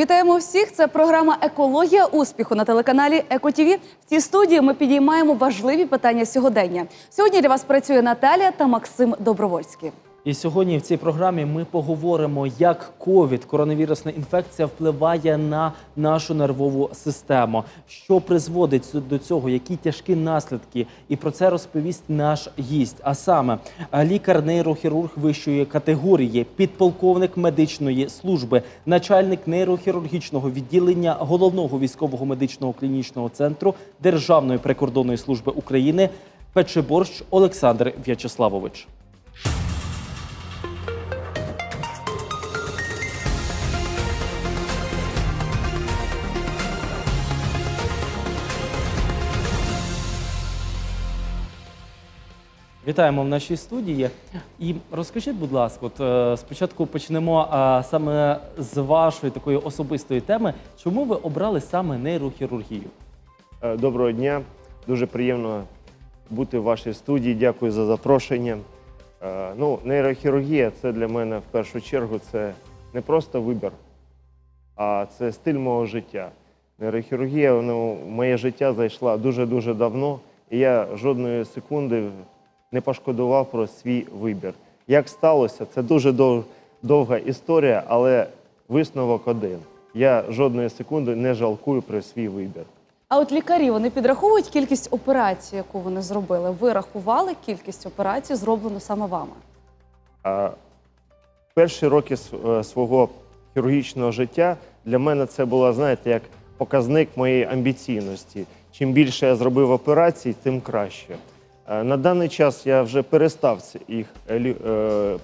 Вітаємо всіх! Це програма Екологія успіху на телеканалі ЕКОТІВІ. В цій студії ми підіймаємо важливі питання сьогодення. Сьогодні для вас працює Наталія та Максим Добровольський. І сьогодні в цій програмі ми поговоримо, як ковід, коронавірусна інфекція, впливає на нашу нервову систему, що призводить до цього, які тяжкі наслідки. І про це розповість наш гість. А саме лікар-нейрохірург вищої категорії, підполковник медичної служби, начальник нейрохірургічного відділення головного військового медичного клінічного центру Державної прикордонної служби України Печеборщ Олександр В'ячеславович. Вітаємо в нашій студії. І розкажіть, будь ласка, от е, спочатку почнемо е, саме з вашої такої особистої теми. Чому ви обрали саме нейрохірургію? Е, Доброго дня. Дуже приємно бути в вашій студії. Дякую за запрошення. Ну, нейрохірургія це для мене в першу чергу це не просто вибір, а це стиль мого життя. Нейрохірургія ну, в моє життя зайшла дуже-дуже давно, і я жодної секунди не пошкодував про свій вибір. Як сталося, це дуже дов- довга історія, але висновок один. Я жодної секунди не жалкую про свій вибір. А от лікарі вони підраховують кількість операцій, яку вони зробили. Ви рахували кількість операцій, зроблено саме вами? А перші роки е, свого хірургічного життя для мене це було, знаєте, як показник моєї амбіційності. Чим більше я зробив операцій, тим краще. Е, На даний час я вже перестав їх е, е,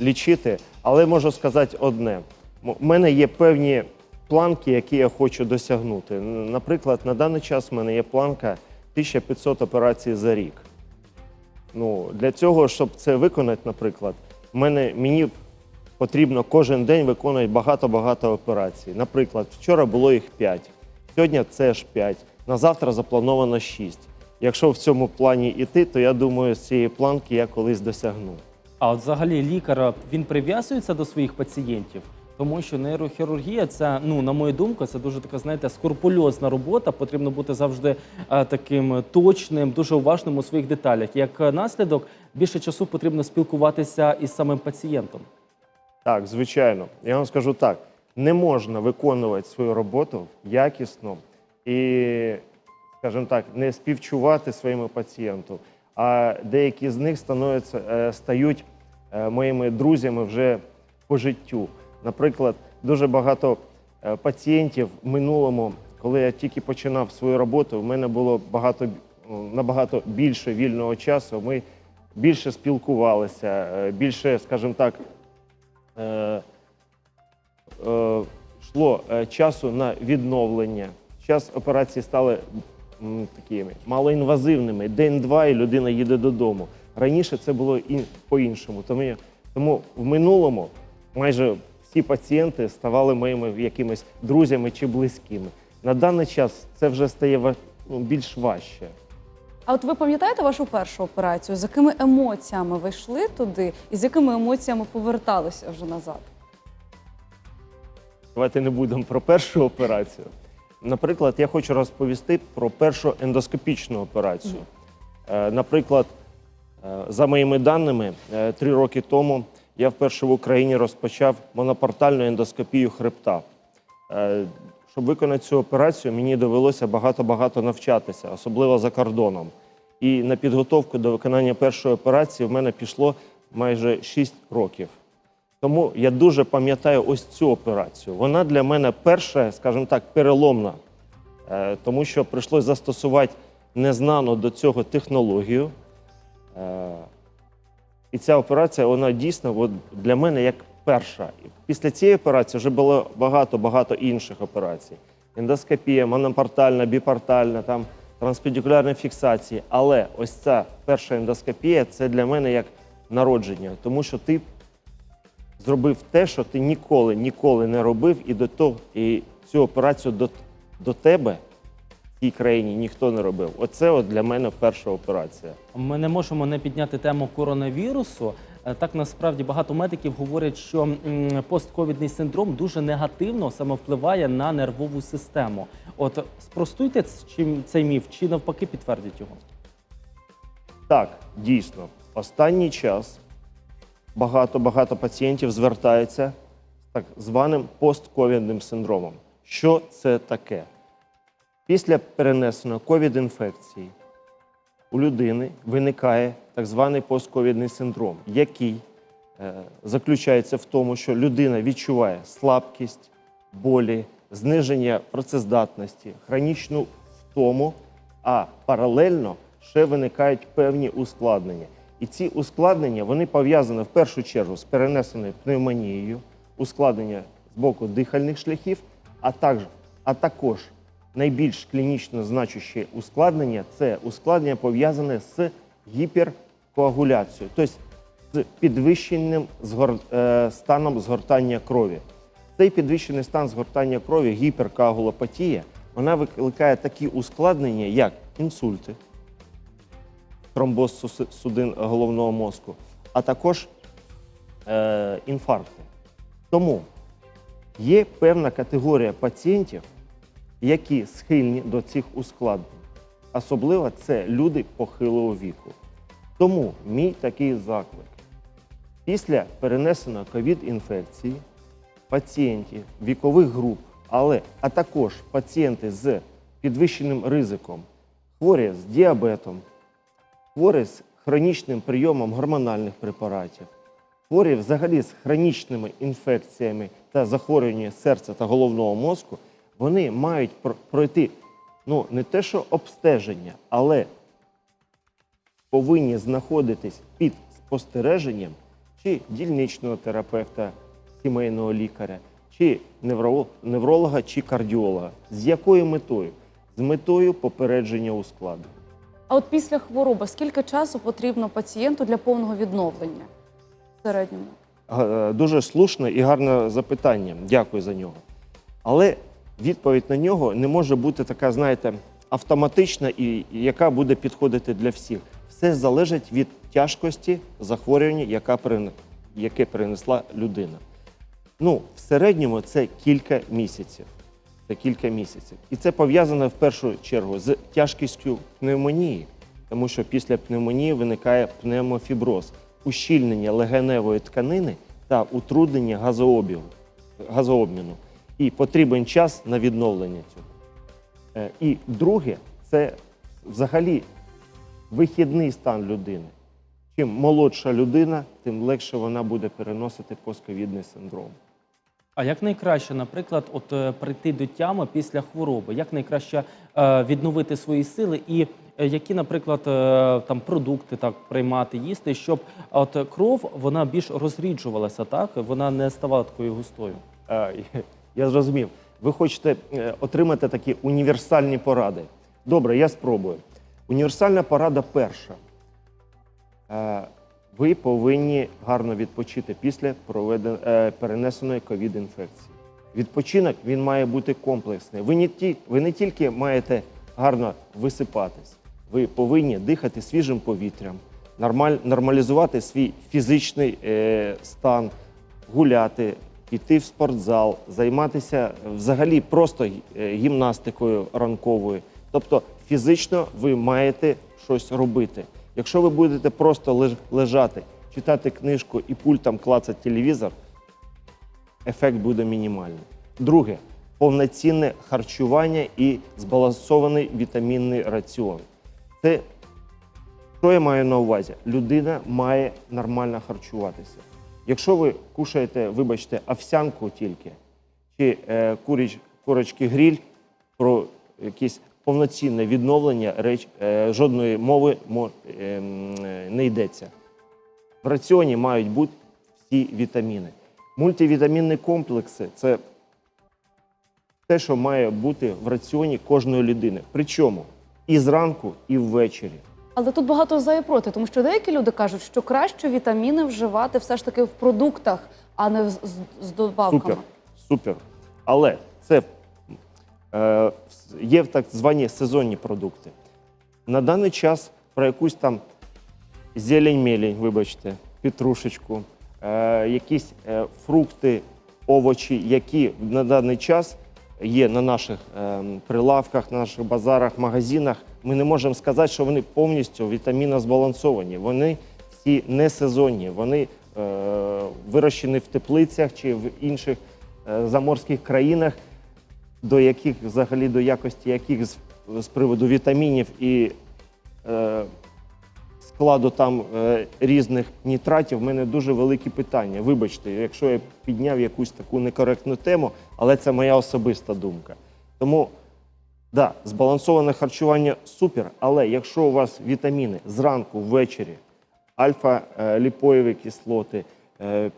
лічити, але можу сказати одне: у мене є певні планки, які я хочу досягнути. Наприклад, на даний час в мене є планка 1500 операцій за рік. Ну, для цього, щоб це виконати, наприклад, мене, мені потрібно кожен день виконувати багато-багато операцій. Наприклад, вчора було їх 5, сьогодні це ж 5, на завтра заплановано 6. Якщо в цьому плані йти, то я думаю, з цієї планки я колись досягну. А от взагалі лікар він прив'язується до своїх пацієнтів, тому що нейрохірургія це, ну на мою думку, це дуже така, знаєте, скрупульозна робота. Потрібно бути завжди е, таким точним, дуже уважним у своїх деталях. Як наслідок, більше часу потрібно спілкуватися із самим пацієнтом. Так, звичайно. Я вам скажу так: не можна виконувати свою роботу якісно і, скажімо так, не співчувати своєму пацієнту. А деякі з них е, стають е, моїми друзями вже по життю. Наприклад, дуже багато е, пацієнтів в минулому, коли я тільки починав свою роботу, в мене було багато ну, набагато більше вільного часу. Ми більше спілкувалися, більше, скажімо так, йшло часу на відновлення. Час операції стали такими малоінвазивними. День-два і людина їде додому. Раніше це було і по-іншому. Тому, тому в минулому майже всі пацієнти ставали моїми якимись друзями чи близькими. На даний час це вже стає ну, більш важче. А от ви пам'ятаєте вашу першу операцію? З якими емоціями ви йшли туди, і з якими емоціями поверталися вже назад? Давайте не будемо про першу операцію. Наприклад, я хочу розповісти про першу ендоскопічну операцію. Е, Наприклад, е, за моїми даними, е, три роки тому я вперше в Україні розпочав монопортальну ендоскопію хребта. Щоб виконати цю операцію, мені довелося багато-багато навчатися, особливо за кордоном. І на підготовку до виконання першої операції в мене пішло майже 6 років. Тому я дуже пам'ятаю ось цю операцію. Вона для мене перша, скажімо так, переломна, Е, тому що прийшлось застосувати незнану до цього технологію. Е, І ця операція, вона дійсно для мене як перша. Після цієї операції вже було багато-багато інших операцій. Ендоскопія, монопортальна, біпортальна, там, транспедикулярні фіксації. Але ось ця перша ендоскопія це для мене як народження, тому що ти зробив те, що ти ніколи, ніколи не робив, і до того, і цю операцію до, до тебе в цій країні ніхто не робив. Оце от для мене перша операція. Ми не можемо не підняти тему коронавірусу. Е, Так насправді багато медиків говорять, що постковідний синдром дуже негативно саме впливає на нервову систему. От спростуйте чим цей міф, чи навпаки підтвердіть його. Так, дійсно, останній час багато-багато пацієнтів звертаються з так званим постковідним синдромом. Що це таке? Після перенесеної ковід-інфекції у людини виникає так званий постковідний синдром, який е, заключається в тому, що людина відчуває слабкість, болі, зниження працездатності, хронічну втому, а паралельно ще виникають певні ускладнення. І ці ускладнення вони пов'язані в першу чергу з перенесеною пневмонією, ускладнення з боку дихальних шляхів, а також, а також найбільш клінічно значуще ускладнення це ускладнення пов'язане з гіперкоагуляцією, тобто з підвищеним е, станом згортання крові. Цей підвищений стан згортання крові, гіперкоагулопатія, вона викликає такі ускладнення, як інсульти, тромбоз судин головного мозку, а також е, інфаркти. Тому є певна категорія пацієнтів, які схильні до цих ускладнень. Особливо це люди похилого віку. Тому мій такий заклик. Після перенесеної ковід-інфекції пацієнтів вікових груп, але а також пацієнти з підвищеним ризиком, хворі з діабетом, хворі з хронічним прийомом гормональних препаратів, хворі взагалі з хронічними інфекціями та захворюванням серця та головного мозку, вони мають пр- пройти ну, не те, що обстеження, але повинні знаходитись під спостереженням чи дільничного терапевта, сімейного лікаря, чи невро- невролога, чи кардіолога. З якою метою? З метою попередження ускладнень. А от після хвороби скільки часу потрібно пацієнту для повного відновлення в середньому? Дуже слушне і гарне запитання. Дякую за нього. Але відповідь на нього не може бути така, знаєте, автоматична і яка буде підходити для всіх. Все залежить від тяжкості захворювання, яка яке перенесла людина. Ну, в середньому це кілька місяців. Це кілька місяців. І це пов'язано в першу чергу з тяжкістю пневмонії, тому що після пневмонії виникає пневмофіброз, ущільнення легеневої тканини та утруднення газообігу, газообміну. І потрібен час на відновлення цього. Е, І друге, це взагалі вихідний стан людини. Чим молодша людина, тим легше вона буде переносити постковідний синдром. А як найкраще, наприклад, от е, прийти до тями після хвороби? Як найкраще е, відновити свої сили, і е, які, наприклад, там продукти так приймати, їсти, щоб от кров вона більш розріджувалася, так вона не ставала такою густою? Я зрозумів. Ви хочете отримати такі універсальні поради. Добре, я спробую. Універсальна порада перша. Е, Ви повинні гарно відпочити після е, перенесеної ковід-інфекції. Відпочинок він має бути комплексний. Ви не, ті, ви не тільки маєте гарно висипатись, ви повинні дихати свіжим повітрям, нормаль, нормалізувати свій фізичний е, стан, гуляти, піти в спортзал, займатися взагалі просто е, гімнастикою ранковою. Тобто фізично ви маєте щось робити. Якщо ви будете просто лежати, читати книжку і пультом клацати телевізор, ефект буде мінімальний. Друге повноцінне харчування і збалансований вітамінний раціон. Це що я маю на увазі? Людина має нормально харчуватися. Якщо ви кушаєте, вибачте, овсянку тільки, чи е, куріч, курочки гріль, про якесь повноцінне відновлення реч, е, жодної мови мо- е, е, не йдеться. В раціоні мають бути всі вітаміни. Мультивітамінні комплекси це те, що має бути в раціоні кожної людини. Причому і зранку, і ввечері. Але тут багато за і проти, тому що деякі люди кажуть, що краще вітаміни вживати все ж таки в продуктах, а не з, з, з добавками. Супер, супер. Але це є так звані сезонні продукти. На даний час про якусь там зелень-мелень, вибачте, петрушечку, е, якісь е, фрукти, овочі, які на даний час є на наших е, прилавках, на наших базарах, магазинах. Ми не можемо сказати, що вони повністю вітамінно збалансовані. Вони всі не сезонні, вони е, вирощені в теплицях чи в інших е, заморських країнах, до яких взагалі до якості яких з, з приводу вітамінів і е, складу там е, різних нітратів, в мене дуже великі питання. Вибачте, якщо я підняв якусь таку некоректну тему, але це моя особиста думка. Тому да, збалансоване харчування супер, але якщо у вас вітаміни зранку, ввечері, альфа-ліпоєві кислоти, е,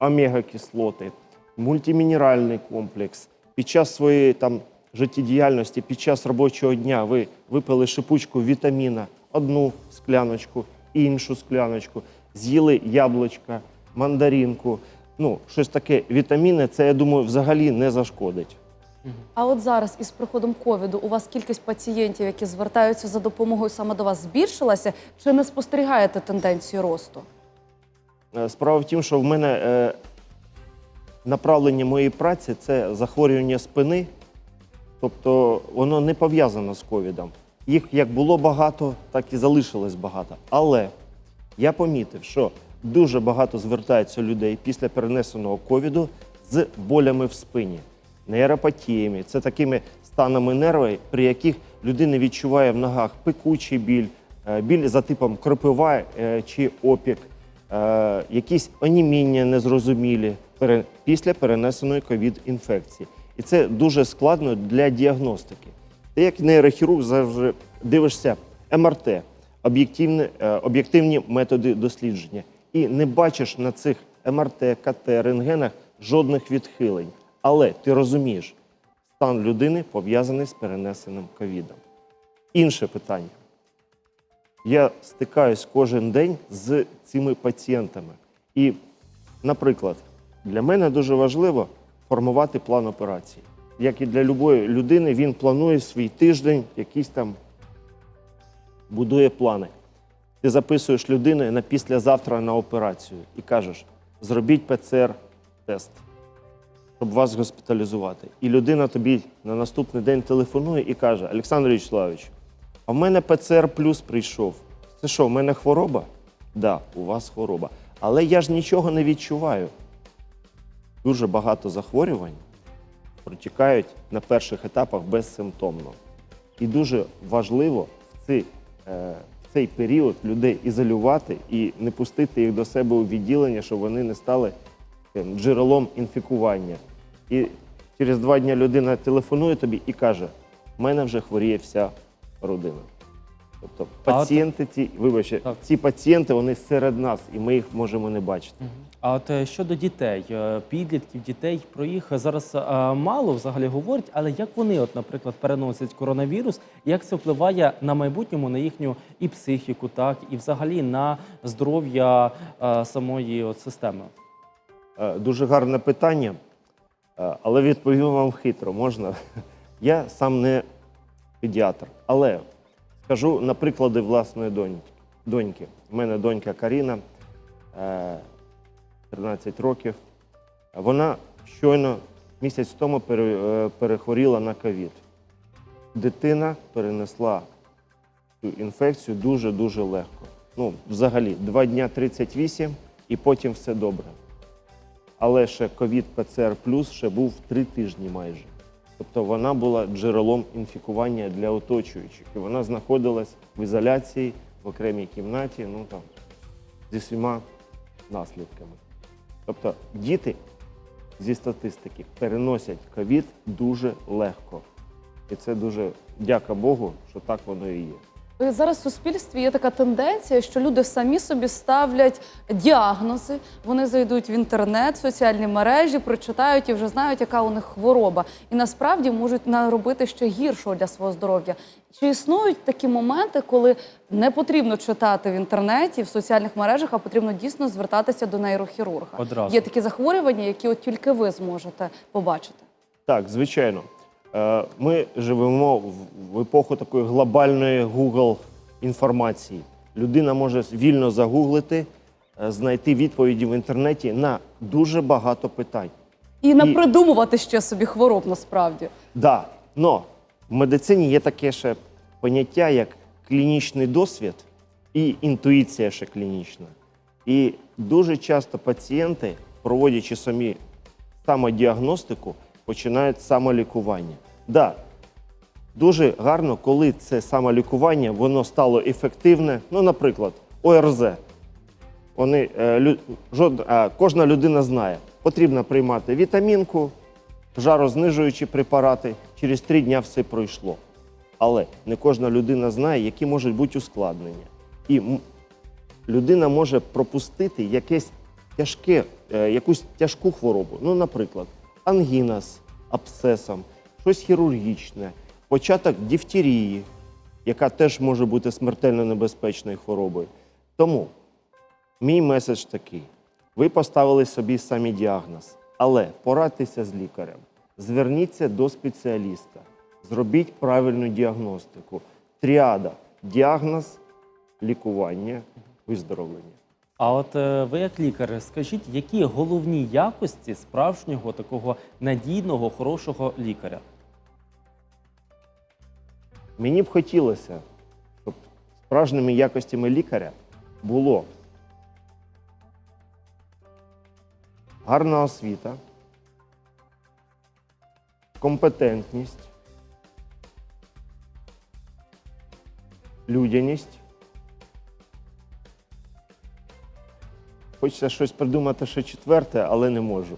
омега-кислоти, мультимінеральний комплекс. Під час своєї там життєдіяльності, під час робочого дня ви випили шипучку вітаміна, одну скляночку, іншу скляночку, з'їли яблучка, мандаринку. Ну, щось таке. Вітаміни, це я думаю, взагалі не зашкодить. А от зараз із приходом ковіду у вас кількість пацієнтів, які звертаються за допомогою саме до вас, збільшилася? Чи не спостерігаєте тенденцію росту? Е, Справа в тім, що в мене е, направлення моєї праці це захворювання спини, тобто воно не пов'язано з ковідом. Їх як було багато, так і залишилось багато. Але я помітив, що дуже багато звертається людей після перенесеного ковіду з болями в спині, нейропатіями. Це такими станами нерви, при яких людина відчуває в ногах пекучий біль, е, біль за типом кропива е, чи опік, е, якісь оніміння незрозумілі після перенесеної ковід-інфекції. І це дуже складно для діагностики. Ти як нейрохірург завжди дивишся МРТ, об'єктивні, е, об'єктивні методи дослідження, і не бачиш на цих МРТ, КТ, рентгенах жодних відхилень. Але ти розумієш, стан людини пов'язаний з перенесеним ковідом. Інше питання. Я стикаюсь кожен день з цими пацієнтами. І, наприклад, для мене дуже важливо формувати план операції. Як і для будь-якої людини, він планує свій тиждень, якийсь там будує плани. Ти записуєш людину на післязавтра на операцію і кажеш: зробіть ПЦР-тест, щоб вас госпіталізувати. І людина тобі на наступний день телефонує і каже: Олександр Вячеславович, а в мене ПЦР плюс прийшов. Це що, в мене хвороба? Так, да, у вас хвороба. Але я ж нічого не відчуваю. Дуже багато захворювань протікають на перших етапах безсимптомно. І дуже важливо в цей, е, в цей період людей ізолювати і не пустити їх до себе у відділення, щоб вони не стали е, джерелом інфікування. І через два дні людина телефонує тобі і каже: в мене вже хворіє вся родина. Тобто пацієнти ці, вибачте, Так. ці пацієнти вони серед нас, і ми їх можемо не бачити. А от е, щодо дітей, е, підлітків, дітей, про їх зараз е, мало взагалі говорять, але як вони, от, наприклад, переносять коронавірус, як це впливає на майбутньому на їхню і психіку, так і взагалі на здоров'я самої от, системи? Дуже гарне питання, але відповім вам хитро, можна. Я сам не педіатр, але скажу на приклади власної доньки. У мене донька Каріна, е, 13 років. Вона щойно місяць тому е, перехворіла на ковід. Дитина перенесла цю інфекцію дуже-дуже легко. Ну, взагалі, два дня 38 і потім все добре. Але ще ковід ПЦР плюс ще був три тижні майже. Тобто вона була джерелом інфікування для оточуючих. І вона знаходилась в ізоляції в окремій кімнаті, ну там зі всіма наслідками. Тобто діти зі статистики переносять ковід дуже легко. І це дуже дяка Богу, що так воно і є. Е, Зараз в суспільстві є така тенденція, що люди самі собі ставлять діагнози. Вони зайдуть в інтернет, в соціальні мережі, прочитають і вже знають, яка у них хвороба. І насправді можуть наробити ще гіршого для свого здоров'я. Чи існують такі моменти, коли не потрібно читати в інтернеті, в соціальних мережах, а потрібно дійсно звертатися до нейрохірурга? Одразу. Є такі захворювання, які от тільки ви зможете побачити. Так, звичайно. Е, Ми живемо в- епоху такої глобальної Google інформації. Людина може вільно загуглити е, знайти відповіді в інтернеті на дуже багато питань. І не придумувати ще собі хвороб насправді. Да, но в медицині є таке ще поняття, як клінічний досвід і інтуїція ще клінічна. І дуже часто пацієнти, проводячи самі самодіагностику, починають самолікування. Да, дуже гарно, коли це самолікування воно стало ефективне. Ну, наприклад, ОРЗ. Вони, е, лю, жод, е, кожна людина знає, потрібно приймати вітамінку, жарознижуючі препарати, через три дня все пройшло. Але не кожна людина знає, які можуть бути ускладнення. І людина може пропустити якесь тяжке, е, якусь тяжку хворобу. Ну, наприклад, ангіна з абсцесом, щось хірургічне, початок дифтерії, яка теж може бути смертельно небезпечною хворобою. Тому Мій меседж такий: ви поставили собі самі діагноз, але порадьтеся з лікарем. Зверніться до спеціаліста, зробіть правильну діагностику. Тріада діагноз, лікування, виздоровлення. А от е, ви, як лікар, скажіть, які головні якості справжнього такого надійного, хорошого лікаря? Мені б хотілося, щоб справжніми якостями лікаря було гарна освіта, компетентність, людяність. Хочеться щось придумати ще четверте, але не можу.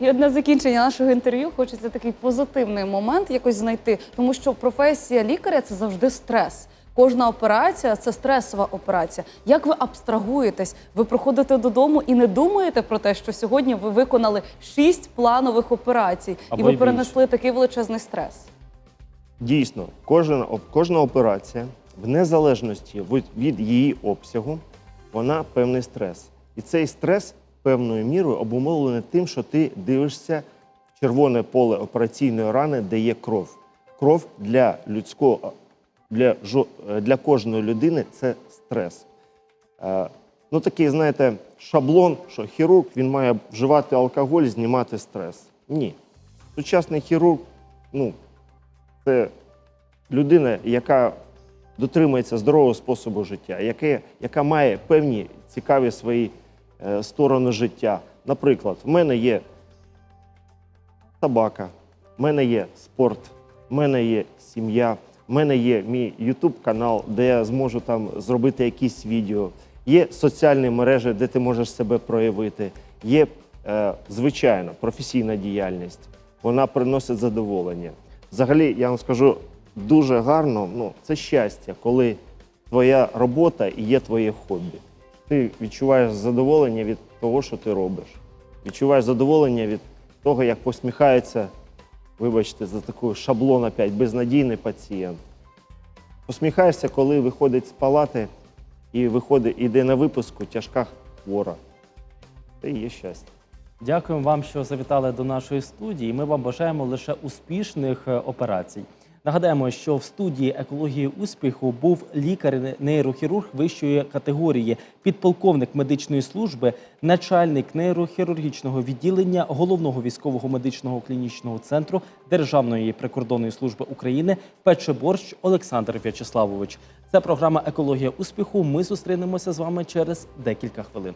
І от на закінчення нашого інтерв'ю хочеться такий позитивний момент якось знайти, тому що професія лікаря це завжди стрес. Кожна операція це стресова операція. Як ви абстрагуєтесь? Ви приходите додому і не думаєте про те, що сьогодні ви виконали шість планових операцій, Або і ви перенесли такий величезний стрес. Дійсно, кожна, кожна операція, в незалежності від, від її обсягу, вона певний стрес. І цей стрес певною мірою обумовлений тим, що ти дивишся в червоне поле операційної рани, де є кров. Кров для людського, для, е, для кожної людини це стрес. Е, Ну, такий, знаєте, шаблон, що хірург він має вживати алкоголь, знімати стрес. Ні. Сучасний хірург, ну, це людина, яка дотримується здорового способу життя, яке, яка має певні цікаві свої сторони життя. Наприклад, в мене є собака, в мене є спорт, в мене є сім'я, в мене є мій YouTube канал, де я зможу там зробити якісь відео. Є соціальні мережі, де ти можеш себе проявити. Є, е, звичайно, професійна діяльність. Вона приносить задоволення. Взагалі, я вам скажу дуже гарно, ну, це щастя, коли твоя робота і є твоє хобі. Ти відчуваєш задоволення від того, що ти робиш. Відчуваєш задоволення від того, як посміхається, вибачте, за такий шаблон опять, безнадійний пацієнт. Посміхаєшся, коли виходить з палати і виходить, іде на випуску тяжка хвора. Це і є щастя. Дякуємо вам, що завітали до нашої студії. Ми вам бажаємо лише успішних е, операцій. Нагадаємо, що в студії екології успіху був лікар-нейрохірург вищої категорії, підполковник медичної служби, начальник нейрохірургічного відділення головного військового медичного клінічного центру Державної прикордонної служби України Печеборщ Олександр В'ячеславович. Це програма Екологія успіху. Ми зустрінемося з вами через декілька хвилин.